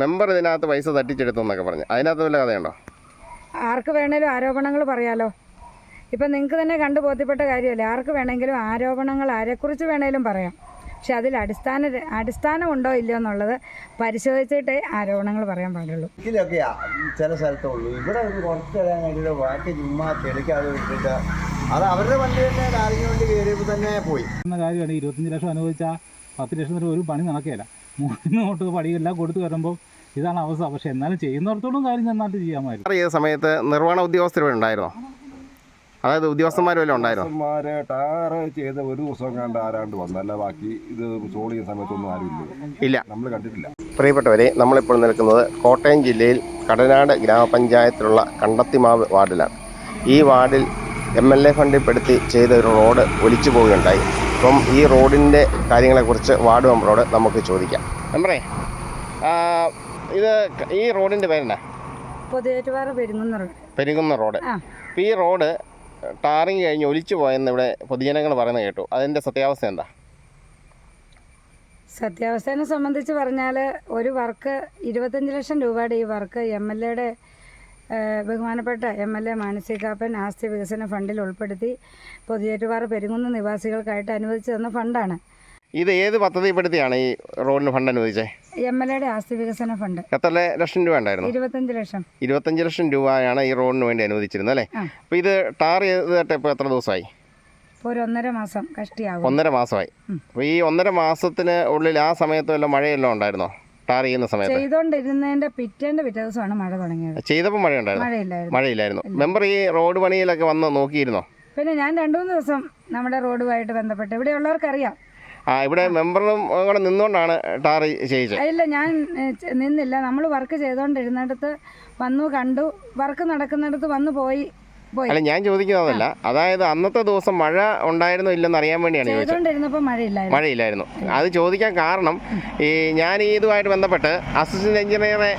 Member ഇതിനകത്ത് പൈസ തട്ടിച്ചെടുത്തു എന്നൊക്കെ പറഞ്ഞു. അതിനകത്ത് വല്ല കഥയുണ്ടോ? ആർക്ക് വേണേലും ആരോപണങ്ങൾ പറയാലോ. ഇപ്പം നിങ്ങൾക്ക് തന്നെ കണ്ടു ബോധ്യപ്പെട്ട കാര്യമല്ലേ? ആർക്ക് വേണമെങ്കിലും ആരോപണങ്ങൾ ആരെക്കുറിച്ച് വേണേലും പറയാം. പക്ഷെ അതിൽ അടിസ്ഥാന അടിസ്ഥാനം ഉണ്ടോ ഇല്ലയോ എന്നുള്ളത് പരിശോധിച്ചിട്ടേ ആരോപണങ്ങൾ പറയാൻ പാടുള്ളൂ. ഇതിലൊക്കെയാ ചില സ്ഥലത്തുള്ളൂ ഇവിടെ ഒരു കുറച്ച് വാക്കി വേണ്ടിയിട്ട് ബാക്കി ചുമ്മാ ചെളിക്കാതെ വിട്ടിട്ട് അത് അവരുടെ വണ്ടി തന്നെ ആരെങ്കിലും വേണ്ടി കയറിയപ്പോൾ തന്നെ പോയി. എന്ന കാര്യമാണ് ഇരുപത്തഞ്ച് ലക്ഷം അനുവദിച്ചാൽ പത്ത് വരെ ഒരു പണി നടക്കുകയില്ല മൂന്ന് തൊട്ട് പടിയെല്ലാം കൊടുത്തു വരുമ്പോൾ ഇതാണ് അവസ്ഥ. പക്ഷെ എന്നാലും ചെയ്യുന്നിടത്തോളം കാര്യം നന്നായിട്ട് ചെയ്യാമായിരുന്നു. ടാർ ചെയ്ത സമയത്ത് നിർവഹണ ഉദ്യോഗസ്ഥർ ഉണ്ടായിരുന്നോ? അതായത് ഉദ്യോഗസ്ഥന്മാർ വല്ലതും ഉണ്ടായിരുന്നു? ടാറ് ചെയ്ത ഒരു ദിവസം കണ്ട് ആരാണ്ട് വന്നല്ല. ബാക്കി ഇത് സോൾ ചെയ്യുന്ന സമയത്തൊന്നും ആരുമില്ല ഇല്ല. നമ്മൾ കണ്ടിട്ടില്ല. പ്രിയപ്പെട്ടവരെ നമ്മളിപ്പോൾ നിൽക്കുന്നത് കോട്ടയം ജില്ലയിൽ കടനാട് ഗ്രാമപഞ്ചായത്തിലുള്ള കണ്ടത്തിമാവ് വാർഡിലാണ്. ഈ വാർഡിൽ എം എൽ എ ഫണ്ടിൽ പെടുത്തി ചെയ്ത ഒരു റോഡ് ഒലിച്ചു പോവുകയുണ്ടായി. അപ്പം ഈ റോഡിന്റെ കാര്യങ്ങളെക്കുറിച്ച് വാർഡ് മെമ്പറോട് നമുക്ക് ചോദിക്കാം. മെമ്പറേ ഇത് ഈ റോഡിന്റെ പേരെന്നാ പൊതുവേറ്റുപാറ പെരുങ്ങുന്ന റോഡ്. പെരുകുന്ന റോഡ്. അപ്പം അപ്പോൾ ഈ റോഡ് ടാറിങ് കഴിഞ്ഞ് ഒലിച്ചു പോയെന്ന് ഇവിടെ പൊതുജനങ്ങൾ പറയുന്നത് കേട്ടു. അതിന്റെ സത്യാവസ്ഥ എന്താ? സത്യാവസ്ഥയെ സംബന്ധിച്ച് പറഞ്ഞാൽ ഒരു വർക്ക് ഇരുപത്തഞ്ച് ലക്ഷം രൂപയുടെ ഈ വർക്ക് എം എൽ എയുടെ ബഹുമാനപ്പെട്ട M L A Mani C Kappan ആസ്തി വികസന ഫണ്ടിൽ ഉൾപ്പെടുത്തി പൊതുയേറ്റുപാറ പെരുങ്ങുന്ന നിവാസികൾക്കായിട്ട് അനുവദിച്ചു തന്ന ഫണ്ടാണ്. ഇത് ഏത് പദ്ധതിപ്പെടുത്തിയാണ് ഈ റോഡിന് ഫണ്ട് അനുവദിച്ചത് എം എൽ എയുടെ ആസ്തി വികസന ഫണ്ട്. എത്ര ലക്ഷം രൂപ ഉണ്ടായിരുന്നു? ഇരുപത്തഞ്ച് ലക്ഷം. ഇരുപത്തഞ്ച് ലക്ഷം രൂപയാണ് ഈ റോഡിന് വേണ്ടി അനുവദിച്ചിരുന്നത് അല്ലേ. അപ്പോൾ ഇത് ടാർ ചെയ്തിട്ട് ഇപ്പോൾ എത്ര ദിവസമായി? ഒരു ഒന്നര മാസം കഷ്ടിയാവും ഒന്നര മാസമായി. അപ്പോൾ ഈ ഒന്നര മാസത്തിന് ഉള്ളിൽ ആ സമയത്ത് വല്ല മഴയെല്ലാം ഉണ്ടായിരുന്നോ? ടാർ ചെയ്യുന്ന സമയത്ത്. ചെയ്തോണ്ടിരുന്നതിന്റെ പിറ്റേന്റെ പിറ്റേ ദിവസമാണ് മഴ തുടങ്ങിയത്. ചെയ്തപ്പോൾ മഴ ഉണ്ടായിരുന്നു മഴയില്ലായിരുന്നു. മെമ്പർ ഈ റോഡ് പണിയിലൊക്കെ വന്ന് നോക്കിയിരുന്നോ? പിന്നെ ഞാൻ രണ്ടു മൂന്ന് ദിവസം നമ്മുടെ റോഡുമായിട്ട് ബന്ധപ്പെട്ട് ഇവിടെയുള്ളവർക്കറിയാം ആ ഇവിടെ മെമ്പറും കൂടെ നിന്നുകൊണ്ടാണ് ടാർ ചെയ്യിച്ചത്. ഇല്ല ഞാൻ നിന്നില്ല. നമ്മൾ വർക്ക് ചെയ്തുകൊണ്ടിരുന്നിടത്ത് വന്നു കണ്ടു. വർക്ക് നടക്കുന്നിടത്ത് വന്നു പോയി. അല്ല ഞാൻ ചോദിക്കുന്നതല്ല അതായത് അന്നത്തെ ദിവസം മഴ ഉണ്ടായിരുന്നോ ഇല്ലെന്ന് അറിയാൻ വേണ്ടിയാണ് ചോദിച്ചത്. മഴയില്ലായിരുന്നു. അത് ചോദിക്കാൻ കാരണം ഈ ഞാൻ ഈ ഇതുമായിട്ട് ബന്ധപ്പെട്ട് അസിസ്റ്റന്റ് എഞ്ചിനീയറെ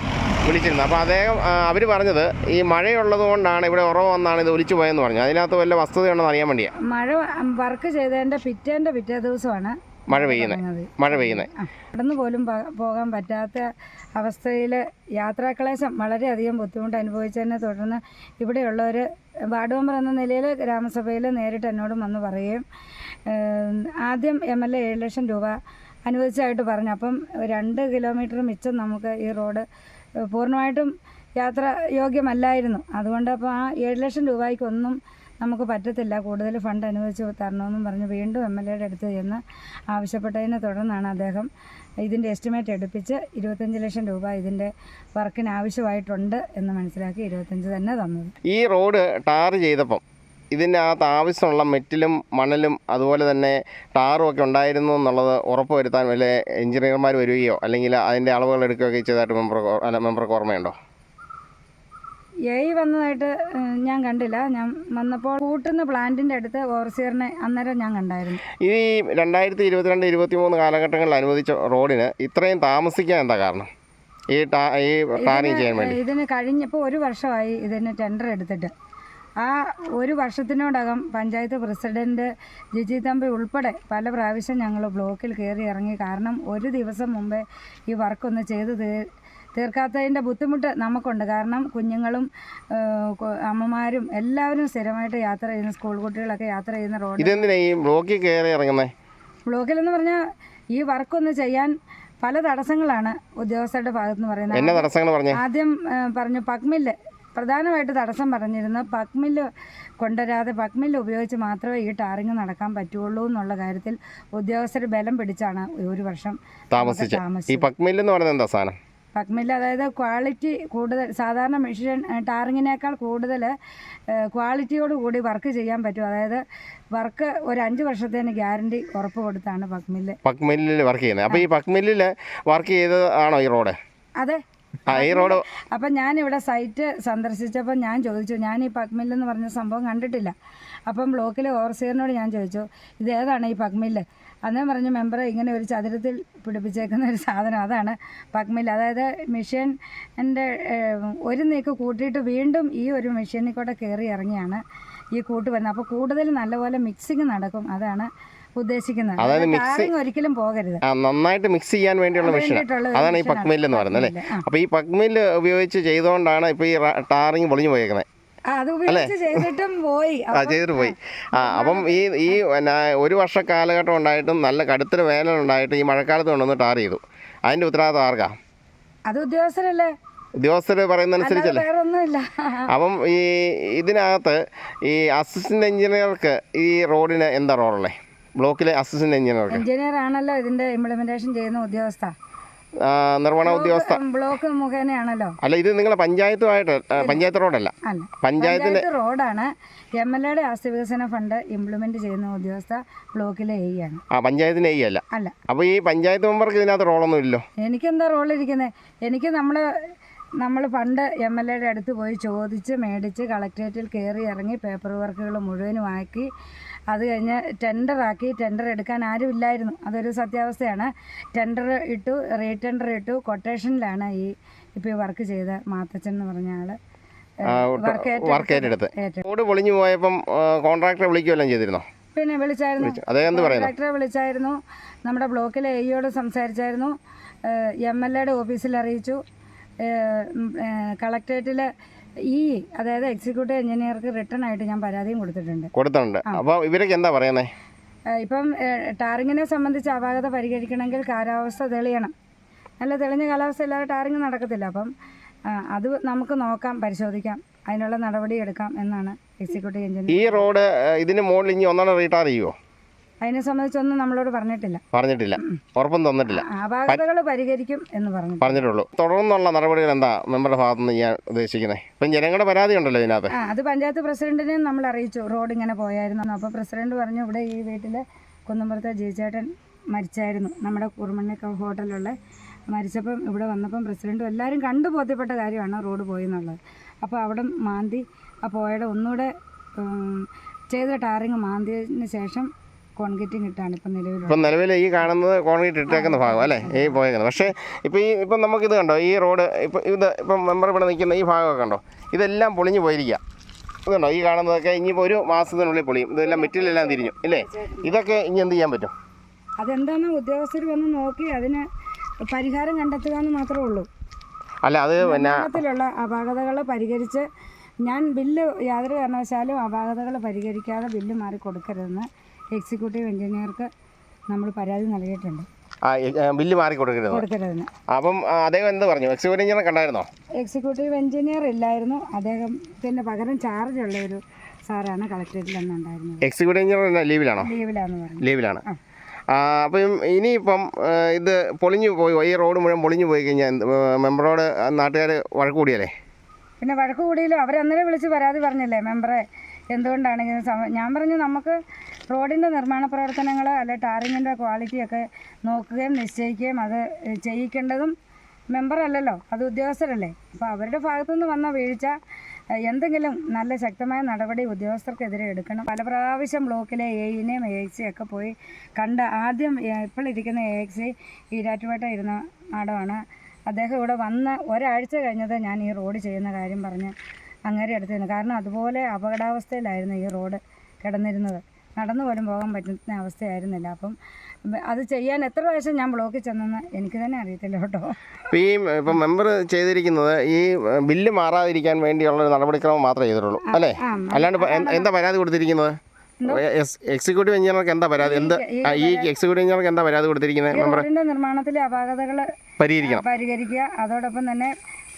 വിളിച്ചിരുന്നു. അപ്പോൾ അദ്ദേഹം അവർ പറഞ്ഞത് ഈ മഴയുള്ളത് കൊണ്ടാണ് ഇവിടെ ഉറവ് വന്നാണ് ഇത് ഒലിച്ചു പോയെന്ന് പറഞ്ഞു. അതിനകത്ത് വല്ല വസ്തുതയുണ്ടെന്ന് അറിയാൻ വേണ്ടിയാണ് മഴ വർക്ക് ചെയ്തതിന്റെ പിറ്റേന്റെ പിറ്റേ ദിവസമാണ് മഴ പെയ്യുന്നത് മഴ പെയ്യുന്നത് നടന്നു പോലും പോകാൻ പറ്റാത്ത അവസ്ഥയിൽ യാത്രാക്ലേശം വളരെയധികം ബുദ്ധിമുട്ട് അനുഭവിച്ചതിനെ തുടർന്ന് ഇവിടെയുള്ളവർ വാർഡ് മെമ്പർ എന്ന നിലയിൽ ഗ്രാമസഭയിൽ നേരിട്ട് എന്നോടും വന്ന് പറയുകയും ആദ്യം എം എൽ എ ഏഴ് ലക്ഷം രൂപ അനുവദിച്ചായിട്ട് പറഞ്ഞു. അപ്പം രണ്ട് കിലോമീറ്റർ മിച്ചം നമുക്ക് ഈ റോഡ് പൂർണമായിട്ടും യാത്ര യോഗ്യമല്ലായിരുന്നു. അതുകൊണ്ട് അപ്പോൾ ആ ഏഴ് ലക്ഷം രൂപയ്ക്കൊന്നും നമുക്ക് പറ്റത്തില്ല. കൂടുതൽ ഫണ്ട് അനുവദിച്ച് തരണമെന്നും പറഞ്ഞ് വീണ്ടും എം എൽ എയുടെ അടുത്ത് ചെന്ന് ആവശ്യപ്പെട്ടതിനെ തുടർന്നാണ് അദ്ദേഹം ഇതിന്റെ എസ്റ്റിമേറ്റ് എടുപ്പിച്ച് ഇരുപത്തഞ്ച് ലക്ഷം രൂപ ഇതിന്റെ വർക്കിന് ആവശ്യമായിട്ടുണ്ട് എന്ന് മനസ്സിലാക്കി ഇരുപത്തഞ്ച് തന്നെ തന്നത്. ഈ റോഡ് ടാർ ചെയ്തപ്പം ഇതിന്റെ അകത്ത് ആവശ്യമുള്ള മെറ്റിലും മണലും അതുപോലെ തന്നെ ടാറും ഒക്കെ ഉണ്ടായിരുന്നു എന്നുള്ളത് ഉറപ്പ് വരുത്താൻ വല്ല എഞ്ചിനീയർമാർ വരികയോ അല്ലെങ്കിൽ അതിന്റെ അളവുകൾ എടുക്കുകയൊക്കെ ചെയ്തതായിട്ട് മെമ്പർ അല്ല മെമ്പർക്ക് ഓർമ്മയുണ്ടോ? എ വന്നതായിട്ട് ഞാൻ കണ്ടില്ല. ഞാൻ വന്നപ്പോൾ കൂട്ടുന്ന പ്ലാന്റിന്റെ അടുത്ത് ഓവർസിയറിനെ അന്നേരം ഞാൻ കണ്ടായിരുന്നു. ഈ രണ്ടായിരത്തി ഇരുപത്തിരണ്ട് ഇരുപത്തി മൂന്ന് കാലഘട്ടങ്ങളിൽ അനുവദിച്ച റോഡിന് ഇത്രയും താമസിക്കാൻ എന്താ കാരണം? ഈ ടാ ഈ ടാറിങ് ചെയ്യാൻ വേണ്ടി. ഇതിന് കഴിഞ്ഞപ്പോൾ ഒരു വർഷമായി ഇതിന് ടെൻഡർ എടുത്തിട്ട്. ആ ഒരു വർഷത്തിനോടകം പഞ്ചായത്ത് പ്രസിഡന്റ് ജിജി തമ്പി ഉൾപ്പെടെ പല പ്രാവശ്യം ഞങ്ങൾ ബ്ലോക്കിൽ കയറി ഇറങ്ങി. കാരണം ഒരു ദിവസം മുമ്പേ ഈ വർക്കൊന്ന് ചെയ്ത് തീർക്കാത്തതിന്റെ ബുദ്ധിമുട്ട് നമുക്കുണ്ട്. കാരണം കുഞ്ഞുങ്ങളും അമ്മമാരും എല്ലാവരും സ്ഥിരമായിട്ട് യാത്ര ചെയ്യുന്ന സ്കൂൾ കുട്ടികളൊക്കെ യാത്ര ചെയ്യുന്ന റോഡ്. ഈ ബ്ലോക്കിൽ കയറി ഇറങ്ങുന്നത് ബ്ലോക്കിലെന്ന് പറഞ്ഞാൽ ഈ വർക്കൊന്ന് ചെയ്യാൻ പല തടസ്സങ്ങളാണ് ഉദ്യോഗസ്ഥരുടെ ഭാഗത്തുനിന്ന് പറയുന്നത്. എന്നെ തടസ്സങ്ങൾ ആദ്യം പറഞ്ഞു പക്മില്ല് പ്രധാനമായിട്ട് തടസ്സം പറഞ്ഞിരുന്നു പക്മില്ല് കൊണ്ടുവരാതെ പക്മില്ല് ഉപയോഗിച്ച് മാത്രമേ ഈ ടാറിങ് നടക്കാൻ പറ്റുള്ളൂ എന്നുള്ള കാര്യത്തിൽ ഉദ്യോഗസ്ഥർ ബലം പിടിച്ചാണ് ഒരു വർഷം താമസിച്ചത് ഈ പക്മില്ല് എന്ന് പറയുന്നത് എന്താ സാധനം? പക്മില്ല് അതായത് ക്വാളിറ്റി കൂടുതൽ സാധാരണ മെഷീൻ ടാറിങ്ങിനേക്കാൾ കൂടുതൽ ക്വാളിറ്റിയോട് കൂടി വർക്ക് ചെയ്യാൻ പറ്റും. അതായത് വർക്ക് ഒരു അഞ്ച് വർഷത്തേന് ഗ്യാരണ്ടി ഉറപ്പ് കൊടുത്താണ് പക്മില്ല്. പക്മില്ലിൽ വർക്ക് ചെയ്യുന്നത്. അപ്പോൾ ഈ പക്മില്ലിൽ വർക്ക് ചെയ്തത് ആണോ ഈ റോഡ്? അതെ. റോഡ് അപ്പം ഞാനിവിടെ സൈറ്റ് സന്ദർശിച്ചപ്പോൾ ഞാൻ ചോദിച്ചു ഞാൻ ഈ പക്മില്ല് എന്ന് പറഞ്ഞ സംഭവം കണ്ടിട്ടില്ല. അപ്പം ബ്ലോക്കിലെ ഓവർസിയറിനോട് ഞാൻ ചോദിച്ചു ഇത് ഏതാണ് ഈ പക്മില്ല്? അന്നേരം പറഞ്ഞു മെമ്പർ ഇങ്ങനെ ഒരു ചതുരത്തിൽ പിടിപ്പിച്ചേക്കുന്ന ഒരു സാധനം അതാണ് പക്മിൽ അതായത് മെഷീൻ എന്റെ ഒരു നീക്ക് കൂട്ടിയിട്ട് വീണ്ടും ഈ ഒരു മെഷീനിൽ കൂടെ കയറി ഇറങ്ങിയാണ് ഈ കൂട്ട് വരുന്നത്. അപ്പോൾ കൂടുതൽ നല്ലപോലെ മിക്സിങ് നടക്കും അതാണ് ഉദ്ദേശിക്കുന്നത്. അതായത് മിക്സി- ഒരിക്കലും പോകരുത്. നന്നായിട്ട് മിക്സ് ചെയ്യാൻ വേണ്ടിയുള്ള മെഷീൻ. അതാണ് ഈ പക്മിൽ എന്ന് പറയുന്നത് അല്ലേ. അപ്പോൾ ഈ പക്മിൽ ഉപയോഗിച്ച് ചെയ്തുകൊണ്ടാണ് ഇപ്പോൾ ഈ ടാറിങ് പൊളിഞ്ഞു പോയേക്കുന്നത്. അത് ഉപയോഗിച്ച് ചെയ്തിട്ടും പോയി. ആ ചെയ്തിട്ട് പോയി. ആ അപ്പം ഈ ഈ ഒരു വർഷ കാലഘട്ടം ഉണ്ടായിട്ടും നല്ല കടുത്തൊരു വേനൽ ഉണ്ടായിട്ട് ഈ മഴക്കാലത്ത് കൊണ്ടുവന്ന് ടാർ ചെയ്തു. അതിന്റെ ഉത്തരവാദിത്വം ആർക്കാ? അത് ഉദ്യോഗസ്ഥരല്ലേ? ഉദ്യോഗസ്ഥർ അല്ലാതെ പറയുന്നതനുസരിച്ചല്ലേ അപ്പം ഈ ഇതിനകത്ത് ഈ അസിസ്റ്റന്റ് എഞ്ചിനീയർക്ക് ഈ റോഡിന് എന്താ റോളല്ലേ? ബ്ലോക്കിലെ അസിസ്റ്റന്റ് എഞ്ചിനീയർക്ക്. എഞ്ചിനീയർ ആണല്ലോ ഇതിന്റെ ഇംപ്ലിമെന്റേഷൻ ചെയ്യുന്ന ഉദ്യോഗസ്ഥ. ആ, നിർവഹണ ഉദ്യോഗസ്ഥ. ബ്ലോക്ക് മുഖേനയാണല്ലോ. അല്ല ഇത് നിങ്ങളെ പഞ്ചായത്തുമായിട്ട് പഞ്ചായത്ത് റോഡല്ല. പഞ്ചായത്തിന്റെ റോഡാണ്. എം എൽ എയുടെ ആസ്തി വികസന ഫണ്ട് ഇംപ്ലിമെന്റ് ചെയ്യുന്ന ഉദ്യോഗസ്ഥ ബ്ലോക്കിലെ എ ആണ് ആ പഞ്ചായത്തിന് എ അല്ല. അല്ല. അപ്പോൾ ഈ പഞ്ചായത്ത് മെമ്പർക്ക് ഇതിനകത്ത് റോളൊന്നും ഇല്ലല്ലോ? റോൾ ഇരിക്കുന്നത് എനിക്ക് നമ്മൾ നമ്മൾ പണ്ട് എം എൽ എയുടെ അടുത്ത് പോയി ചോദിച്ച് മേടിച്ച് കളക്ട്രേറ്റിൽ കയറി ഇറങ്ങി പേപ്പർ വർക്കുകൾ മുഴുവനും ആക്കി അത് കഴിഞ്ഞ് ടെൻഡറാക്കി ടെൻഡർ എടുക്കാൻ ആരുമില്ലായിരുന്നു. അതൊരു സത്യാവസ്ഥയാണ്. ടെൻഡർ ഇട്ടു റീടെൻഡർ ഇട്ടു. കൊട്ടേഷനിലാണ് ഈ ഇപ്പോൾ ഈ വർക്ക് ചെയ്ത മാത്തച്ഛൻ എന്ന് പറഞ്ഞ ആൾ വർക്ക് ഏറ്റെടുത്ത്. റോഡ് പൊളിഞ്ഞു പോയപ്പം കോൺട്രാക്ടറെ വിളിക്കുകയെല്ലാം ചെയ്തിരുന്നോ? പിന്നെ വിളിച്ചായിരുന്നു. കോൺട്രാക്ടറെ വിളിച്ചായിരുന്നു. നമ്മുടെ ബ്ലോക്കിലെ എയോട് സംസാരിച്ചായിരുന്നു. എം എൽ എയുടെ ഓഫീസിൽ അറിയിച്ചു. കളക്ട്രേറ്റിൽ ഈ അതായത് എക്സിക്യൂട്ടീവ് എഞ്ചിനീയർക്ക് റിട്ടേൺ ആയിട്ട് ഞാൻ പരാതിയും കൊടുത്തിട്ടുണ്ട്. കൊടുത്തിട്ടുണ്ട്. അപ്പോൾ ഇവരൊക്കെ എന്താ പറയുന്നത് ഇപ്പം ടാറിങ്ങിനെ സംബന്ധിച്ച് അപാകത പരിഹരിക്കണമെങ്കിൽ കാലാവസ്ഥ തെളിയണം. നല്ല തെളിഞ്ഞ കാലാവസ്ഥ ഇല്ലാതെ ടാറിങ് നടക്കത്തില്ല. അപ്പം അത് നമുക്ക് നോക്കാം പരിശോധിക്കാം. അതിനുള്ള നടപടി എടുക്കാം എന്നാണ് എക്സിക്യൂട്ടീവ് എഞ്ചിനീയർ ഈ റോഡ് ഇതിന് മുകളിൽ ഇനി ഒന്നാണ് റീടാർ ചെയ്യുമോ അതിനെ സംബന്ധിച്ചൊന്നും നമ്മളോട് പറഞ്ഞിട്ടില്ല. പറഞ്ഞിട്ടില്ല. ഉറപ്പും തന്നിട്ടില്ല. അപാകതകൾ പരിഹരിക്കും എന്ന് പറഞ്ഞു. പറഞ്ഞിട്ടുള്ളൂ. തുടർന്നുള്ള നടപടികൾ എന്താ മെമ്പറുടെ ഭാഗത്തു നിന്ന് ഞാൻ ഉദ്ദേശിക്കുന്നത് ഇപ്പം ജനങ്ങളുടെ പരാതി ഉണ്ടല്ലോ ഇതിനകത്ത്. ആ അത് പഞ്ചായത്ത് പ്രസിഡന്റിനെയും നമ്മൾ അറിയിച്ചു. റോഡ് ഇങ്ങനെ പോയായിരുന്നു അപ്പോൾ പ്രസിഡന്റ് പറഞ്ഞു ഇവിടെ ഈ വീട്ടിലെ കുന്നമ്പുറത്തെ ജയിച്ചേട്ടൻ മരിച്ചായിരുന്നു. നമ്മുടെ കുറുമണ്ണി ഹോട്ടലുള്ള മരിച്ചപ്പം ഇവിടെ വന്നപ്പം പ്രസിഡന്റും എല്ലാവരും കണ്ടു ബോധ്യപ്പെട്ട കാര്യമാണ് റോഡ് പോയി എന്നുള്ളത് അപ്പോൾ അവിടെ മാന്തി ആ പോയുടെ ഒന്നുകൂടെ ചെയ്ത ടാറിങ് മാന്തിയതിന് ശേഷം കോൺക്രീറ്റിംഗ് ഇട്ടാണ് ഇപ്പം നിലവിൽ ഇപ്പം നിലവിൽ ഈ കാണുന്നത് കോൺക്രീറ്റ് ഇട്ടേക്കുന്ന ഭാഗം അല്ലേ? ഈ പോയേക്കുന്നത്. പക്ഷേ ഇപ്പോൾ ഈ ഇപ്പം നമുക്കിത് കണ്ടോ? ഈ റോഡ് ഇപ്പം ഇത് ഇപ്പം മെമ്പർ ഇവിടെ നിൽക്കുന്ന ഈ ഭാഗമൊക്കെ കണ്ടോ? ഇതെല്ലാം പൊളിഞ്ഞു പോയിരിക്കുക ഇതുണ്ടോ ഈ കാണുന്നതൊക്കെ ഇനിയിപ്പോൾ ഒരു മാസത്തിനുള്ളിൽ പൊളിയും. ഇതെല്ലാം മെറ്റീരിയലെല്ലാം തിരിഞ്ഞു. ഇല്ലേ? ഇതൊക്കെ ഇനി എന്ത് ചെയ്യാൻ പറ്റും? അതെന്താണെന്ന് ഉദ്യോഗസ്ഥർ വന്ന് നോക്കി അതിന് പരിഹാരം കണ്ടെത്തുക എന്ന് മാത്രമേ ഉള്ളൂ. അല്ല അത് പിന്നെ അപാകതകൾ പരിഹരിച്ച് ഞാൻ ബില്ല് യാതൊരു കാരണവശാലും അപാകതകൾ പരിഹരിക്കാതെ ബില്ല് മാറി കൊടുക്കരുതെന്ന് എക്സിക്യൂട്ടീവ് എഞ്ചിനീയർക്ക് നമ്മൾ പരാതി നൽകിയിട്ടുണ്ട്. ആ, ബില്ല് മാറി കൊടുക്കരുത്. അപ്പം അദ്ദേഹം എന്ത് പറഞ്ഞു? എക്സിക്യൂട്ടീവ് എഞ്ചിനീയർ കണ്ടായിരുന്നോ? എക്സിക്യൂട്ടീവ് എഞ്ചിനീയർ ഇല്ലായിരുന്നു. അദ്ദേഹം അദ്ദേഹത്തിന് പകരം ചാർജ് ഉള്ള ഒരു സാറാണ് കളക്ടറേറ്റിൽ അന്നുണ്ടായിരുന്നത് എക്സിക്യൂട്ടീവ് എഞ്ചിനീയർ ലീവിലാണോ? ലീവിലാണ് പറഞ്ഞു. ലീവിലാണ്. അപ്പം ഇനിയിപ്പം ഇത് പൊളിഞ്ഞു പോയി ഈ റോഡ് മുഴുവൻ പൊളിഞ്ഞു പോയി കഴിഞ്ഞാൽ മെമ്പറോട് നാട്ടുകാർ വഴക്ക് കൂടിയല്ലേ? പിന്നെ വഴക്ക് കൂടിയല്ലോ. അവരന്നേരം വിളിച്ച് പരാതി പറഞ്ഞില്ലേ മെമ്പറെ? എന്തുകൊണ്ടാണ് ഞാൻ പറഞ്ഞു നമുക്ക് റോഡിന്റെ നിർമ്മാണ പ്രവർത്തനങ്ങൾ അല്ലെ ടാറിങ്ങിന്റെ ക്വാളിറ്റിയൊക്കെ നോക്കുകയും നിശ്ചയിക്കുകയും അത് ചെയ്യിക്കേണ്ടതും മെമ്പറല്ലല്ലോ അത് ഉദ്യോഗസ്ഥരല്ലേ? അപ്പോൾ അവരുടെ ഭാഗത്തുനിന്ന് വന്ന വീഴ്ച എന്തെങ്കിലും നല്ല ശക്തമായ നടപടി ഉദ്യോഗസ്ഥർക്കെതിരെ എടുക്കണം. പല പ്രാവശ്യം ബ്ലോക്കിലെ എ എക്സി ഒക്കെ പോയി കണ്ട് ആദ്യം ഇപ്പോഴിരിക്കുന്ന എ എക്സി ഈരാറ്റുപേട്ട ഇരുന്ന മാഡമാണ് അദ്ദേഹം ഇവിടെ വന്ന് ഒരാഴ്ച കഴിഞ്ഞത് ഞാൻ ഈ റോഡ് ചെയ്യുന്ന കാര്യം പറഞ്ഞ് അങ്ങേരെ എടുത്തിരുന്നു കാരണം അതുപോലെ അപകടാവസ്ഥയിലായിരുന്നു ഈ റോഡ് കിടന്നിരുന്നത്. നടന്നു പോലും പോകാൻ പറ്റുന്ന അവസ്ഥയായിരുന്നില്ല. അപ്പം അത് ചെയ്യാൻ എത്ര പ്രാവശ്യം ഞാൻ ബ്ലോക്കിൽ ചെന്നെന്ന് എനിക്ക് തന്നെ അറിയത്തില്ല കേട്ടോ. ഈ ഇപ്പം മെമ്പർ ചെയ്തിരിക്കുന്നത് ഈ ബില്ല് മാറാതിരിക്കാൻ വേണ്ടിയുള്ള ഒരു നടപടിക്രമം മാത്രമേ ചെയ്തിട്ടുള്ളൂ അല്ലേ? അല്ലാണ്ട് എന്താ പരാതി കൊടുത്തിരിക്കുന്നത്? എക്സിക്യൂട്ടീവ് എഞ്ചിനീയർക്ക് എന്താ പരാതി? എന്ത് ഈ എക്സിക്യൂട്ടീവ് എഞ്ചിനീയർക്ക് എന്താ പരാതി കൊടുത്തിരിക്കുന്നത് മെമ്പർ നിർമ്മാണത്തിലെ അപാകതകൾ പരിഹരിക്കണം. പരിഹരിക്കുക. അതോടൊപ്പം തന്നെ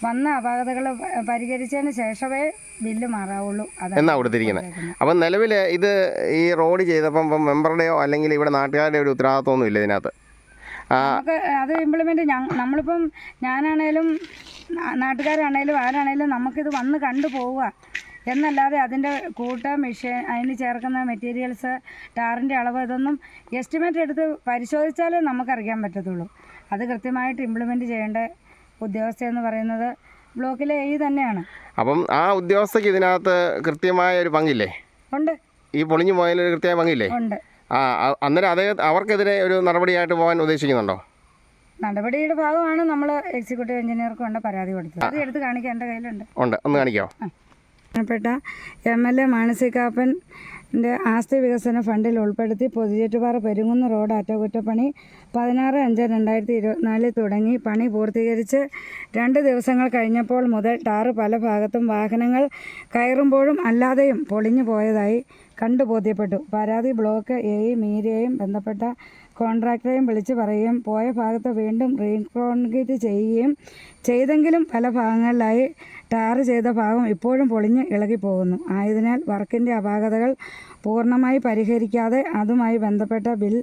വന്ന അപാകതകൾ പരിഹരിച്ചതിന് ശേഷമേ ബില്ല് മാറാവുള്ളൂ. എന്നാ കൊടുത്തിരിക്കുന്നത് അപ്പം നിലവിൽ ഇത് ഈ റോഡ് ചെയ്തപ്പം മെമ്പറുടെയോ അല്ലെങ്കിൽ ഇവിടെ നാട്ടുകാരുടെ ഒരു ഉത്തരവാദിത്വമൊന്നും ഇല്ല ഇതിനകത്ത്? നമുക്ക് അത് ഇംപ്ലിമെന്റ് ഞാൻ നമ്മളിപ്പം ഞാനാണേലും നാട്ടുകാരാണേലും ആരാണേലും നമുക്കിത് വന്ന് കണ്ടു പോവുക. എന്നല്ലാതെ അതിന്റെ കൂട്ട മെഷീൻ അതിന് ചേർക്കുന്ന മെറ്റീരിയൽസ് ടാറിന്റെ അളവ് ഇതൊന്നും എസ്റ്റിമേറ്റ് എടുത്ത് പരിശോധിച്ചാലേ നമുക്കറിയാൻ പറ്റത്തുള്ളൂ. അത് കൃത്യമായിട്ട് ഇംപ്ലിമെന്റ് ചെയ്യേണ്ട ഉദ്യോഗസ്ഥ എന്ന് പറയുന്നത് ബ്ലോക്കിലെ എ തന്നെയാണ്. അപ്പം ആ ഉദ്യോഗസ്ഥയ്ക്ക് ഇതിനകത്ത് കൃത്യമായ ഒരു പങ്കില്ലേ? ഉണ്ട്. ഈ പൊളിഞ്ഞു പോയതിൽ ഒരു കൃത്യമായ പങ്കില്ലേ? ഉണ്ട്. ആ അന്നേരം അതേ അവർക്കെതിരെ ഒരു നടപടിയായിട്ട് പോകാൻ ഉദ്ദേശിക്കുന്നുണ്ടോ? നടപടിയുടെ ഭാഗമാണ് നമ്മൾ എക്സിക്യൂട്ടീവ് എഞ്ചിനീയർക്ക് കൊണ്ട് പരാതി കൊടുത്തത്. അത് എടുത്ത് കാണിക്കാൻ എന്റെ കയ്യിലുണ്ട്. ഉണ്ട്. ഒന്ന് കാണിക്കാമോ ബഹുമാനപ്പെട്ട എം എൽ എ മാനസികാപ്പൻ ആസ്തി വികസന ഫണ്ടിൽ ഉൾപ്പെടുത്തി പൊതുചേറ്റുപാറ പെരുങ്ങുന്ന റോഡ് അറ്റകുറ്റപ്പണി പതിനാറ് അഞ്ച് രണ്ടായിരത്തി ഇരുപത്തിനാലിൽ തുടങ്ങി. പണി പൂർത്തീകരിച്ച് രണ്ട് ദിവസങ്ങൾ കഴിഞ്ഞപ്പോൾ മുതൽ ടാറ് പല ഭാഗത്തും വാഹനങ്ങൾ കയറുമ്പോഴും അല്ലാതെയും പൊളിഞ്ഞു പോയതായി കണ്ടു ബോധ്യപ്പെട്ടു. പരാതി ബ്ലോക്ക് എയും മീരയെയും ബന്ധപ്പെട്ട കോൺട്രാക്ടറെയും വിളിച്ചു പറയുകയും പോയ ഭാഗത്ത് വീണ്ടും റീകോൺക്രീറ്റ് ചെയ്യുകയും ചെയ്തെങ്കിലും പല ഭാഗങ്ങളിലായി ടാർ ചെയ്ത ഭാഗം ഇപ്പോഴും പൊളിഞ്ഞ് ഇളകിപ്പോകുന്നു. ആയതിനാൽ വർക്കിന്റെ അപാകതകൾ പൂർണമായി പരിഹരിക്കാതെ അതുമായി ബന്ധപ്പെട്ട ബിൽ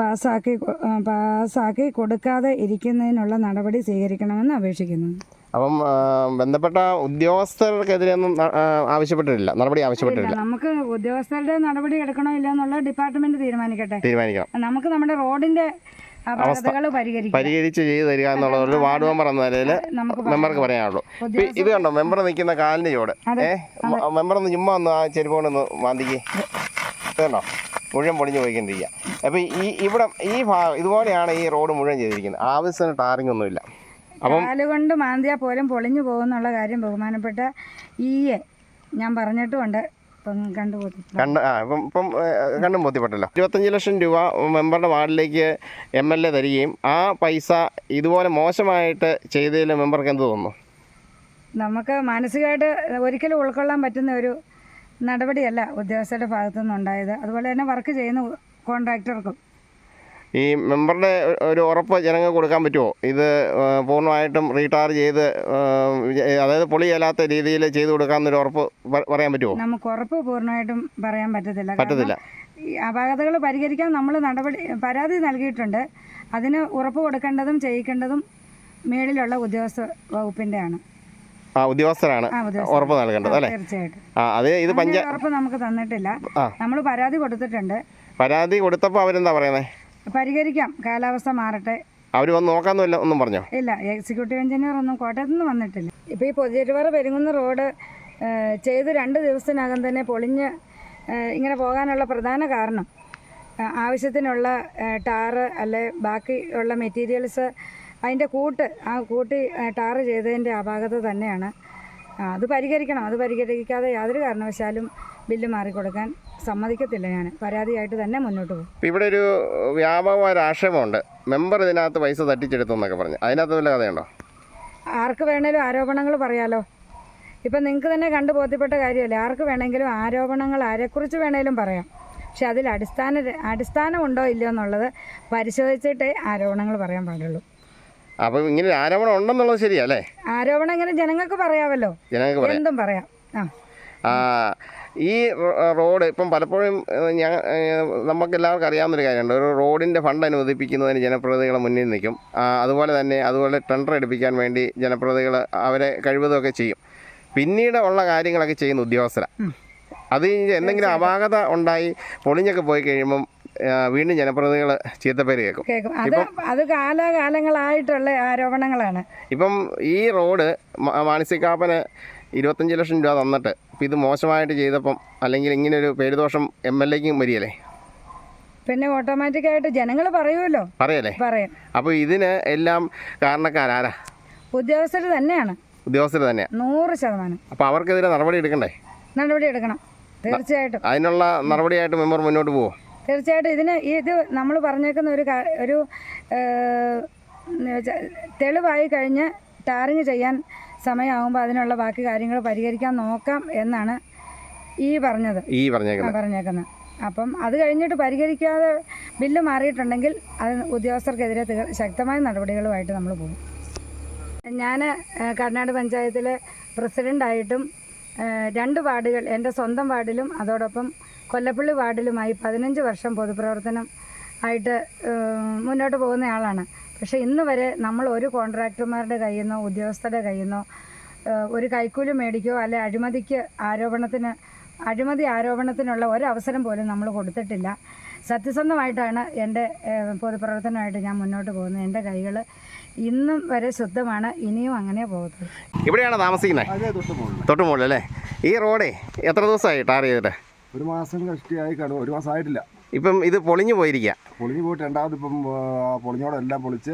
പാസ്സാക്കി പാസ്സാക്കി കൊടുക്കാതെ ഇരിക്കുന്നതിനുള്ള നടപടി സ്വീകരിക്കണമെന്ന് അപേക്ഷിക്കുന്നു. അപ്പം ബന്ധപ്പെട്ട ഉദ്യോഗസ്ഥർക്കെതിരെ ഒന്നും ആവശ്യപ്പെട്ടിട്ടില്ല. നടപടി ആവശ്യപ്പെട്ടിട്ടില്ല. നമുക്ക് ഉദ്യോഗസ്ഥരുടെ നടപടി എടുക്കണോ ഇല്ല എന്നുള്ള ഡിപ്പാർട്ട്മെന്റ് തീരുമാനിക്കട്ടെ. തീരുമാനിക്കണം. നമുക്ക് നമ്മുടെ റോഡിന്റെ പരിഹരിച്ച് ചെയ്തു തരിക എന്നുള്ള ഒരു വാർഡ് മെമ്പർ എന്ന നിലയിൽ മെമ്പർക്ക് പറയാനുള്ളൂ. ഇത് കണ്ടോ മെമ്പർ നിൽക്കുന്ന കാലിന്റെ ചോട് ഏഹ് മെമ്പർ ഒന്ന് ചുമ്മാ ഒന്ന് ആ ചെരുപ്പോണ്ടൊന്ന് മാന്തിക്ക്. കണ്ടോ? മുഴുവൻ പൊളിഞ്ഞു പോയിക്കൊണ്ടിരിക്കുക അപ്പോൾ ഈ ഇവിടെ ഈ ഭാഗം ഇതുപോലെയാണ് ഈ റോഡ് മുഴുവൻ ചെയ്തിരിക്കുന്നത്. ആവശ്യത്തിന് ടാറിംഗ് ഒന്നുമില്ല. അപ്പം കാലുകൊണ്ട് മാന്തിയാ പോലും പൊളിഞ്ഞു പോകുന്നുള്ള കാര്യം ബഹുമാനപ്പെട്ട ഈയെ ഞാൻ പറഞ്ഞിട്ടുമുണ്ട്. കണ്ട് ആ ഇപ്പം ഇപ്പം ഏ, കണ്ടും ബോധ്യപ്പെട്ടല്ലോ ഇരുപത്തഞ്ച് ലക്ഷം രൂപ മെമ്പറുടെ വാർഡിലേക്ക് എം എൽ എ തരികയും ആ പൈസ ഇതുപോലെ മോശമായിട്ട് ചെയ്തതിൽ മെമ്പർക്ക് എന്ത് തോന്നുന്നു? നമുക്ക് മാനസികമായിട്ട് ഒരിക്കലും ഉൾക്കൊള്ളാൻ പറ്റുന്ന ഒരു നടപടിയല്ല ഉദ്യോഗസ്ഥരുടെ ഭാഗത്തു നിന്നുണ്ടായത് അതുപോലെ തന്നെ വർക്ക് ചെയ്യുന്ന കോൺട്രാക്ടർക്കും. ഈ മെമ്പറുടെ ഒരു ഉറപ്പ് ജനങ്ങൾക്ക് കൊടുക്കാൻ പറ്റുമോ? ഇത് പൂർണമായിട്ടും റീടാർ ചെയ്ത് അതായത് പൊളിയല്ലാത്ത രീതിയിൽ ചെയ്തു കൊടുക്കാമെന്നൊരു ഉറപ്പ് പറയാൻ പറ്റുമോ? നമുക്ക് ഉറപ്പ് പൂർണമായിട്ടും പറയാൻ പറ്റത്തില്ല. പറ്റത്തില്ല. ഈ അപാകതകൾ പരിഹരിക്കാൻ നമ്മൾ നടപടി പരാതി നൽകിയിട്ടുണ്ട്. അതിന് ഉറപ്പ് കൊടുക്കേണ്ടതും ചെയ്യിക്കേണ്ടതും മേളിലുള്ള ഉദ്യോഗസ്ഥ വകുപ്പിന്റെയാണ് ആ ഉദ്യോഗസ്ഥരാണ് ഉറപ്പ് നൽകേണ്ടത് അല്ലേ? തീർച്ചയായിട്ടും. അത് ഇത് ഉറപ്പ് നമുക്ക് തന്നിട്ടില്ല. നമ്മൾ പരാതി കൊടുത്തിട്ടുണ്ട്. പരാതി കൊടുത്തപ്പോൾ അവരെന്താ പറയുന്നത് പരിഹരിക്കാം. കാലാവസ്ഥ മാറട്ടെ. അവർ വന്ന് നോക്കാന്നല്ല ഒന്നും പറഞ്ഞോ? ഇല്ല എക്സിക്യൂട്ടീവ് എഞ്ചിനീയർ ഒന്നും കോട്ടയത്ത് നിന്ന് വന്നിട്ടില്ല. ഇപ്പോൾ ഈ പൊതുചേറ്റുപാറ പെരുങ്ങുന്ന റോഡ് ചെയ്ത് രണ്ട് ദിവസത്തിനകം തന്നെ പൊളിഞ്ഞ് ഇങ്ങനെ പോകാനുള്ള പ്രധാന കാരണം ആവശ്യത്തിനുള്ള ടാറ് അല്ലെ ബാക്കി ഉള്ള മെറ്റീരിയൽസ് അതിന്റെ കൂട്ട് ആ കൂട്ടി ടാറ് ചെയ്തതിന്റെ അപാകത തന്നെയാണ്. അത് പരിഹരിക്കണം. അത് പരിഹരിക്കാതെ യാതൊരു കാരണവശാലും ബില്ല് മാറിക്കൊടുക്കാൻ സമ്മതിക്കത്തില്ല ഞാൻ പരാതിയായിട്ട് തന്നെ മുന്നോട്ട് പോകും. ഇവിടെ ഒരു വ്യാപകമായ ഒരു ആക്ഷേപമുണ്ട്. മെമ്പർ ഇതിനകത്ത് പൈസ തട്ടിച്ചെടുത്തു എന്നൊക്കെ പറഞ്ഞു. അതിനകത്ത് വല്ല കഥയുണ്ടോ? ആർക്ക് വേണേലും ആരോപണങ്ങൾ പറയാലോ. ഇപ്പം നിങ്ങൾക്ക് തന്നെ കണ്ടു ബോധ്യപ്പെട്ട കാര്യമല്ലേ? ആർക്ക് വേണമെങ്കിലും ആരോപണങ്ങൾ ആരെക്കുറിച്ച് വേണേലും പറയാം. പക്ഷെ അതിൽ അടിസ്ഥാന അടിസ്ഥാനമുണ്ടോ ഇല്ലയോ എന്നുള്ളത് പരിശോധിച്ചിട്ടേ ആരോപണങ്ങൾ പറയാൻ പാടുള്ളൂ. അപ്പം ഇങ്ങനെ ഒരു ആരോപണം ഉണ്ടെന്നുള്ളത് ശരിയല്ലേ ആരോപണം ഇങ്ങനെ ജനങ്ങൾക്ക് പറയാമല്ലോ ജനങ്ങൾക്ക് പറയാം. എന്തും പറയാം. ആ. ആ, ഈ റോഡ് ഇപ്പം പലപ്പോഴും ഞാൻ നമുക്ക് എല്ലാവർക്കും അറിയാവുന്നൊരു കാര്യമുണ്ട്. ഒരു റോഡിന്റെ ഫണ്ട് അനുവദിപ്പിക്കുന്നതിന് ജനപ്രതിനിധികൾ മുന്നിൽ നിൽക്കും. അതുപോലെ തന്നെ അതുപോലെ ടെൻഡർ എടുപ്പിക്കാൻ വേണ്ടി ജനപ്രതിനിധികൾ അവരെ കഴിവതൊക്കെ ചെയ്യും. പിന്നീട് ഉള്ള കാര്യങ്ങളൊക്കെ ചെയ്യുന്ന ഉദ്യോഗസ്ഥരാണ് അത് കഴിഞ്ഞ് എന്തെങ്കിലും അപാകത ഉണ്ടായി പൊളിഞ്ഞൊക്കെ പോയി കഴിയുമ്പം വീണ്ടും ജനപ്രതിനിധികൾ ചീത്തപ്പേര് കേൾക്കും. കേൾക്കും. അത് അത് കാലാകാലങ്ങളായിട്ടുള്ള ആരോപണങ്ങളാണ്. ഇപ്പം ഈ റോഡ് മാനസികാപ്പന് ഇരുപത്തഞ്ച് ലക്ഷം രൂപ തന്നിട്ട് ഇപ്പം ഇത് മോശമായിട്ട് ചെയ്തപ്പം അല്ലെങ്കിൽ ഇങ്ങനൊരു ഒരു പേരുദോഷം എം എൽ എക്കും വരികയല്ലേ? പിന്നെ ഓട്ടോമാറ്റിക്കായിട്ട് ജനങ്ങൾ പറയുമല്ലോ പറയല്ലേ? പറയും. അപ്പോൾ ഇതിന് എല്ലാം കാരണക്കാരാരാ ഉദ്യോഗസ്ഥർ തന്നെയാണ്. ഉദ്യോഗസ്ഥർ തന്നെയാണ് നൂറ് ശതമാനം. അപ്പോൾ അവർക്കെതിരെ നടപടി എടുക്കണ്ടേ? നടപടി എടുക്കണം. തീർച്ചയായിട്ടും. അതിനുള്ള നടപടിയായിട്ട് മെമ്പർ മുന്നോട്ട് പോവോ? തീർച്ചയായിട്ടും ഇതിന് ഇത് നമ്മൾ പറഞ്ഞേക്കുന്ന ഒരു ഒരു തെളിവായി കഴിഞ്ഞ് ടാറിങ് ചെയ്യാൻ സമയമാകുമ്പോൾ അതിനുള്ള ബാക്കി കാര്യങ്ങൾ പരിഹരിക്കാൻ നോക്കാം എന്നാണ് ഈ പറഞ്ഞത്. ഈ പറഞ്ഞേക്കുന്നത്. അപ്പം അത് കഴിഞ്ഞിട്ട് പരിഹരിക്കാതെ ബില്ല് മാറിയിട്ടുണ്ടെങ്കിൽ അത് ഉദ്യോഗസ്ഥർക്കെതിരെ ശക്തമായ നടപടികളുമായിട്ട് നമ്മൾ പോകും. ഞാൻ കർണാടക പഞ്ചായത്തിലെ പ്രസിഡന്റായിട്ടും രണ്ട് വാർഡുകൾ എന്റെ സ്വന്തം വാർഡിലും അതോടൊപ്പം കൊല്ലപ്പള്ളി വാർഡിലുമായി പതിനഞ്ച് വർഷം പൊതുപ്രവർത്തനം ആയിട്ട് മുന്നോട്ട് പോകുന്നയാളാണ്. പക്ഷേ ഇന്ന് വരെ നമ്മൾ ഒരു കോൺട്രാക്ടർമാരുടെ കയ്യിൽ നിന്നോ ഉദ്യോഗസ്ഥരുടെ കയ്യിൽ നിന്നോ ഒരു കൈക്കൂലി മേടിക്കുകയോ അല്ലെ അഴിമതിക്ക് ആരോപണത്തിന് അഴിമതി ആരോപണത്തിനുള്ള ഒരവസരം പോലും നമ്മൾ കൊടുത്തിട്ടില്ല. സത്യസന്ധമായിട്ടാണ് എന്റെ പൊതുപ്രവർത്തനമായിട്ട് ഞാൻ മുന്നോട്ട് പോകുന്നത്. എന്റെ കൈകൾ ഇന്നും വരെ ശുദ്ധമാണ് ഇനിയും അങ്ങനെ പോകത്തുള്ളൂ ഇവിടെയാണ് താമസിക്കുന്നത്? അതേ തൊട്ട് മുകളിൽ തൊട്ട് മുകളിൽ അല്ലേ? ഈ റോഡേ എത്ര ദിവസമായി ടാർ ചെയ്തിട്ട്? ഒരു മാസം കഷ്ടിയായി കടുവ ഒരു മാസം ആയിട്ടില്ല. ഇപ്പം ഇത് പൊളിഞ്ഞു പോയിരിക്കുക പൊളിഞ്ഞു പോയിട്ട് രണ്ടാമത് ഇപ്പം പൊളിഞ്ഞോടെല്ലാം പൊളിച്ച്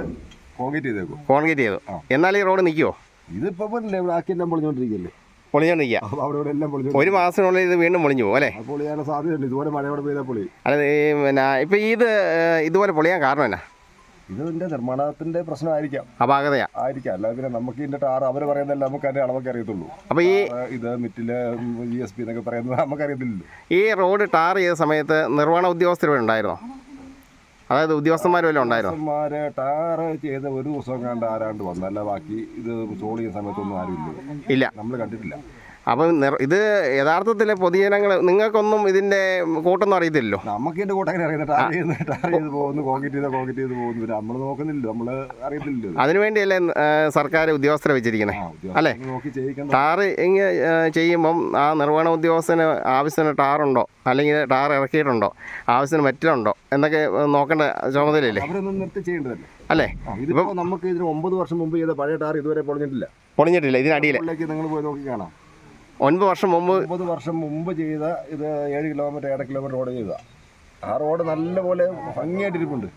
കോൺക്രീറ്റ് ചെയ്തേക്കും. കോൺക്രീറ്റ് ചെയ്തു. എന്നാൽ ഈ റോഡ് നിൽക്കുമോ ഇതിപ്പോ ബാക്കിയെല്ലാം പൊളിഞ്ഞോണ്ടിരിക്കല്ലേ പൊളിഞ്ഞോണ്ടിരിക്കുക അവിടെ ഇവിടെ എല്ലാം പൊളിഞ്ഞു ഒരു മാസത്തിനുള്ളിൽ ഇത് വീണ്ടും പൊളിഞ്ഞു പോകും അല്ലേ? പൊളിയാനുള്ള സാധ്യതയുണ്ട്. ഇതുപോലെ മഴയോടെ പെയ്താൽ പൊളി. അല്ല പിന്നെ ഇപ്പം ഇത് ഇതുപോലെ പൊളിയാൻ കാരണം എന്നാ? ഇതിന്റെ നിർമ്മാണത്തിന്റെ പ്രശ്നമായിരിക്കാം. അപാകതയാ ആയിരിക്കാം. അല്ലാതെ പിന്നെ നമുക്ക് ഇതിന്റെ ടാർ അവർ പറയുന്നതല്ല നമുക്ക് അതിന്റെ അളവൊക്കെ അറിയത്തുള്ളൂ. അപ്പൊ ഈ ഇത് മിറ്റിൽ ജി എസ് പി എന്നൊക്കെ പറയുന്നത് നമുക്കറിയത്തില്ലല്ലോ ഈ റോഡ് ടാർ ചെയ്ത സമയത്ത് നിർവഹണ ഉദ്യോഗസ്ഥർ ഉണ്ടായിരുന്നോ? അതായത് ഉദ്യോഗസ്ഥന്മാർ വല്ലതും ഉണ്ടായിരുന്നു? ഉദ്യോഗസ്ഥന്മാര് ടാർ ചെയ്ത ഒരു ദിവസം കണ്ട് ആരാണ്ട് വന്നല്ല ബാക്കി ഇത് സോൾ ചെയ്യുന്ന സമയത്തൊന്നും ആരും ഇല്ല. ഇല്ല നമ്മൾ കണ്ടിട്ടില്ല. അപ്പം ഇത് യഥാർത്ഥത്തിൽ പൊതുജനങ്ങൾ നിങ്ങൾക്കൊന്നും ഇതിന്റെ കൂട്ടൊന്നും അറിയത്തില്ലല്ലോ? നമുക്ക് ഇതിന്റെ കൂട്ടങ്ങനെ അറിയുന്നത് പോകുന്നു കോൺക്രീറ്റ് ചെയ്ത് കോൺക്രീറ്റ് ചെയ്ത് പോകുന്നു. നമ്മൾ നോക്കുന്നില്ല. നമ്മൾ അറിയത്തില്ലല്ലോ. അതിനുവേണ്ടിയല്ലേ സർക്കാർ ഉദ്യോഗസ്ഥരെ വെച്ചിരിക്കുന്നത് അല്ലെ? ടാറ് ഇങ്ങനെ ചെയ്യുമ്പം ആ നിർവഹണ ഉദ്യോഗസ്ഥന് ആവശ്യത്തിന് ടാറുണ്ടോ? അല്ലെങ്കിൽ ടാർ ഇറക്കിയിട്ടുണ്ടോ? ആവശ്യത്തിന് മറ്റുണ്ടോ? എന്നൊക്കെ നോക്കേണ്ട ചുമതലയില്ലേ? നിർത്തി ചെയ്യേണ്ടതല്ലേ? അല്ലേ? ഇതിപ്പോ നമുക്ക് ഇതിന് ഒമ്പത് വർഷം മുമ്പ് ചെയ്ത പഴയ ടാർ ഇതുവരെ പൊളിഞ്ഞിട്ടില്ല. പൊളിഞ്ഞിട്ടില്ല ഇതിനടിയിലേക്ക് നിങ്ങൾ പോയി നോക്കി കാണാം ഒൻപത് വർഷം മുമ്പ് ഒമ്പത് വർഷം മുമ്പ് ചെയ്ത ഇത് ഏഴ് കിലോമീറ്റർ ഏഴര കിലോമീറ്റർ റോഡ് ചെയ്ത. ആ റോഡ് നല്ലപോലെ ഭംഗിയായിട്ടിരിപ്പുണ്ട്.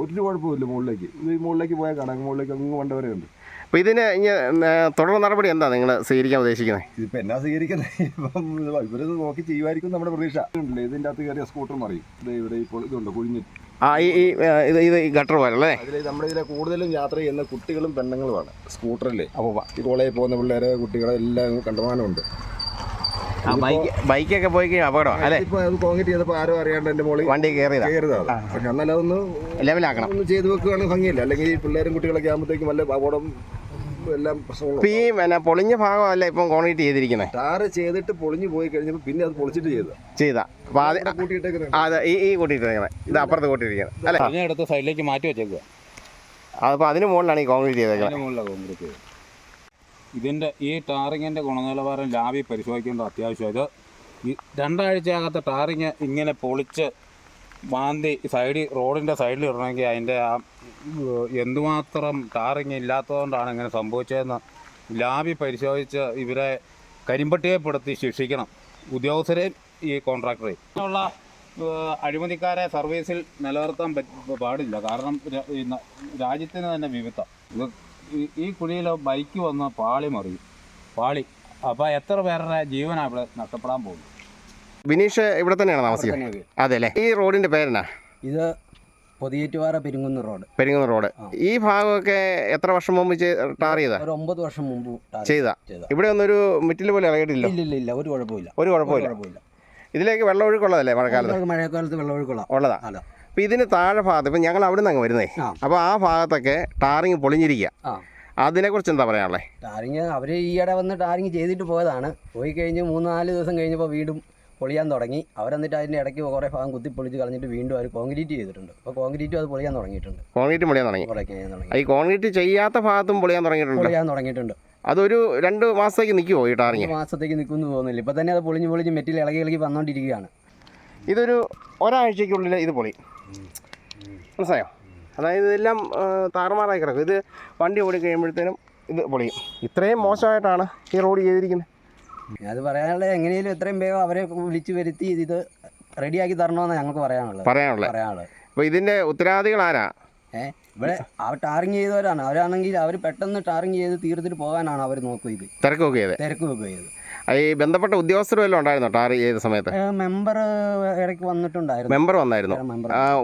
ഒരു കുഴപ്പമില്ല മുകളിലേക്ക്. ഇത് മുകളിലേക്ക് പോയാൽ കാണാം. മുകളിലേക്ക് അങ്ങ് വണ്ട വരെ ഉണ്ട് അപ്പോൾ ഇതിന് ഇനി തുടർ നടപടി എന്താ നിങ്ങൾ സ്വീകരിക്കാൻ ഉദ്ദേശിക്കുന്നത് ഇതിപ്പോ എന്നാ സ്വീകരിക്കുന്നത് ഇപ്പം ഇവരത് നോക്കി ചെയ്യുമായിരിക്കും നമ്മുടെ പ്രതീക്ഷ. ഉണ്ടല്ലേ ഇതിന്റെ അകത്ത് കയറിയ സ്കൂട്ടർ മറിയും. ഇവിടെ ഇപ്പോൾ ഇതുണ്ട് കുഴിഞ്ഞ്. ആ ഈ ഇത് ഇത് ഈ ഗട്ടർ പോലല്ലേ അതിൽ നമ്മുടെ ഇതിലെ കൂടുതലും യാത്ര ചെയ്യുന്ന കുട്ടികളും പെണ്ണുങ്ങളുമാണ്. സ്കൂട്ടറിൽ അപ്പോൾ ഈ കോളേജിൽ പോകുന്ന പിള്ളേരെ കുട്ടികളെ എല്ലാം കണ്ടമാനമുണ്ട്. ബൈക്ക് ബൈക്കൊക്കെ പോയി കഴിഞ്ഞാൽ അപകടം അല്ലേ? ഇപ്പൊ അത് കോൺക്രീറ്റ് ചെയ്തപ്പോൾ ആരും അറിയാണ്ട് എന്റെ മോളിൽ വണ്ടി കയറിയതാ. കയറിയതാണ് പക്ഷെ എന്നാലും അതൊന്ന് ലെവലാക്കണം ഒന്ന് ചെയ്ത് വെക്കുകയാണെങ്കിൽ ഭംഗിയില്ല? അല്ലെങ്കിൽ ഈ പിള്ളേരും കുട്ടികളൊക്കെ ആകുമ്പോഴത്തേക്കും വല്ല അപകടം എല്ലാം പ്രശ്നങ്ങളും ഇപ്പം ഈ പിന്നെ പൊളിഞ്ഞ ഭാഗമല്ല ഇപ്പം കോൺക്രീറ്റ് ചെയ്തിരിക്കുന്നത് ടാറ് ചെയ്തിട്ട് പൊളിഞ്ഞു പോയി കഴിഞ്ഞപ്പോൾ പിന്നെ അത് പൊളിച്ചിട്ട് ചെയ്ത. ചെയ്ത. അപ്പോൾ അത് കൂട്ടിയിട്ടേക്കുന്നത് ഈ ഈ കൂട്ടിയിട്ടിരിക്കുന്നത് ഇത് അപ്പുറത്ത് കൂട്ടിയിരിക്കുന്നത് അല്ലേ? അതിനടുത്ത് സൈഡിലേക്ക് മാറ്റി വെച്ചേക്കുക അതിപ്പോ അതിന് മുകളിലാണ് ഈ കോൺക്രീറ്റ് ചെയ്തേക്കുന്നത് മുകളിലാണ് കോൺക്രീറ്റ് ചെയ്തത് ഇതിന്റെ ഈ ടാറിങ്ങിന്റെ ഗുണനിലവാരം ലാബിൽ പരിശോധിക്കേണ്ട അത്യാവശ്യം. ഇത് ഈ രണ്ടാഴ്ചയകത്ത് ടാറിങ് ഇങ്ങനെ പൊളിച്ച് മാന്തി സൈഡിൽ റോഡിന്റെ സൈഡിൽ ഇടണമെങ്കിൽ അതിന്റെ ആ എന്തുമാത്രം ടാറിങ് ഇല്ലാത്തതുകൊണ്ടാണ് ഇങ്ങനെ സംഭവിച്ചതെന്ന് ലാബി പരിശോധിച്ച് ഇവരെ കരിമ്പട്ടികപ്പെടുത്തി ശിക്ഷിക്കണം. ഉദ്യോഗസ്ഥരെയും ഈ കോൺട്രാക്ടറെയും ഉള്ള അഴിമതിക്കാരെ സർവീസിൽ നിലനിർത്താൻ പാടില്ല. കാരണം രാജ്യത്തിന് തന്നെ വിവിധം. ഇത് ഈ കുഴിയിൽ ബൈക്ക് വന്ന് പാളി മറിയും. പാളി. അപ്പോൾ എത്ര പേരുടെ ജീവനാണ് ഇവിടെ നഷ്ടപ്പെടാൻ പോകുന്നത്? ബിനീഷ് ഇവിടെ തന്നെയാണ് താമസിക്കുന്നത്? അതെ അല്ലേ ഈ റോഡിന്റെ പേരെന്നാ? ഇത് പൊതിയേറ്റുപാറ പെരുങ്ങുന്ന റോഡ്. പെരുങ്ങുന്ന റോഡ്. ഈ ഭാഗമൊക്കെ എത്ര വർഷം മുമ്പ് ടാർ ചെയ്താ? ഒരു ഒമ്പത് വർഷം മുമ്പ് ചെയ്താ ഇവിടെ ഒന്നൊരു മിറ്റിൽ പോലെ ഇളകിയിട്ടില്ലോ? ഇല്ല ഇല്ല ഇല്ല ഒരു കുഴപ്പമില്ല. ഒരു കുഴപ്പമില്ല. ഇതിലേക്ക് വെള്ളം ഒഴുക്കുള്ളതല്ലേ മഴക്കാലത്ത്? മഴക്കാലത്ത് മഴക്കാലത്ത് ഒഴുക്കുള്ള ഉള്ളതാ. അപ്പൊ ഇതിന് താഴെ ഭാഗത്ത് ഇപ്പം ഞങ്ങൾ അവിടെ നിന്ന് അങ്ങ് വരുന്നേ. അപ്പൊ അപ്പോൾ ആ ഭാഗത്തൊക്കെ ടാറിങ് പൊളിഞ്ഞിരിക്കുക അതിനെ കുറിച്ച് എന്താ പറയാനുള്ളത് ടാറിങ് അവർ ഈയിടെ വന്ന് ടാറിങ് ചെയ്തിട്ട് പോയതാണ്. പോയി കഴിഞ്ഞ് മൂന്ന് നാല് ദിവസം കഴിഞ്ഞപ്പോൾ വീണ്ടും പൊളിയാൻ തുടങ്ങി. അവരെന്നിട്ട് അതിന്റെ ഇടയ്ക്ക് കുറേ ഭാഗം കുത്തി പൊളിച്ച് കളഞ്ഞിട്ട് വീണ്ടും അവർ കോൺക്രീറ്റ് ചെയ്തിട്ടുണ്ട്. അപ്പോൾ കോൺക്രീറ്റും അത് പൊളിയാൻ തുടങ്ങിയിട്ടുണ്ട്. കോൺക്രീറ്റ് പൊളിയാൻ തുടങ്ങി. തുടങ്ങി. ഈ കോൺക്രീറ്റ് ചെയ്യാത്ത ഭാഗത്തും പൊളിയാൻ തുടങ്ങിയിട്ടുണ്ട്. പൊളിയാൻ തുടങ്ങിയിട്ടുണ്ട്. അതൊരു രണ്ട് മാസത്തേക്ക് നിൽക്കുമോ ഈ ടാറിങ്? മാസത്തേക്ക് നിൽക്കുമെന്ന് തോന്നുന്നില്ല. ഇപ്പം തന്നെ അത് പൊളിഞ്ഞ് പൊളിഞ്ഞ് മെറ്റിൽ ഇളകി ഇളകി വന്നുകൊണ്ടിരിക്കുകയാണ് ഇതൊരു ഒരാഴ്ചക്കുള്ളിൽ ഇത് പൊളി. മനസ്സിലായോ? അതായത് ഇതെല്ലാം താറുമാറായി കിടക്കും. ഇത് വണ്ടി ഓടി കഴിയുമ്പോഴത്തേനും ഇത് പൊളിയും. ഇത്രയും മോശമായിട്ടാണ് ഈ റോഡ് ചെയ്തിരിക്കുന്നത്. അത് പറയാനുള്ളത് എങ്ങനെയും എത്രയും വേഗം അവരെ വിളിച്ചു വരുത്തി ഇത് റെഡിയാക്കി തരണമെന്ന് ഞങ്ങൾക്ക് പറയാനുള്ളത്. പറയാനുള്ളത്. പറയാനുള്ളത്. അപ്പോൾ ഇതിന്റെ ഉത്തരവാദികൾ ആരാ? ഏഹ് ഇവിടെ അവർ ടാറിങ് ചെയ്തവരാണ്. അവരാണെങ്കിൽ അവർ പെട്ടെന്ന് ടാറിങ് ചെയ്ത് തീർത്തിട്ട് പോകാനാണ് അവർ നോക്കിയത്. തിരക്ക് നോക്കിയത്? തിരക്ക് നോക്കിയത്. ഈ ബന്ധപ്പെട്ട ഉദ്യോഗസ്ഥർ വല്ലതും ഉണ്ടായിരുന്നോ ടാർ ചെയ്ത സമയത്ത്? മെമ്പർ ഇടയ്ക്ക് വന്നിട്ടുണ്ടായിരുന്നു. മെമ്പർ വന്നായിരുന്നു.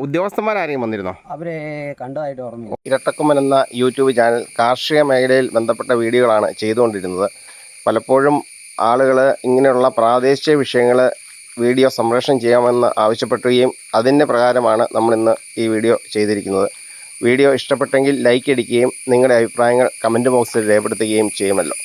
ഉദ്യോഗസ്ഥന്മാരാരെങ്കിലും വന്നിരുന്നോ? അവരെ കണ്ടതായിട്ട് ഓർമ്മ ഇരട്ടക്കുമ്മൻ എന്ന യൂട്യൂബ് ചാനൽ കാർഷിക മേഖലയിൽ ബന്ധപ്പെട്ട വീഡിയോകളാണ് ചെയ്തുകൊണ്ടിരുന്നത്. പലപ്പോഴും ആളുകൾ ഇങ്ങനെയുള്ള പ്രാദേശിക വിഷയങ്ങൾ വീഡിയോ സംപ്രേഷണം ചെയ്യാമെന്ന് ആവശ്യപ്പെടുകയും അതിന്റെ പ്രകാരമാണ് നമ്മളിന്ന് ഈ വീഡിയോ ചെയ്തിരിക്കുന്നത്. വീഡിയോ ഇഷ്ടപ്പെട്ടെങ്കിൽ ലൈക്ക് അടിക്കുകയും നിങ്ങളുടെ അഭിപ്രായങ്ങൾ കമന്റ് ബോക്സിൽ രേഖപ്പെടുത്തുകയും ചെയ്യുമല്ലോ.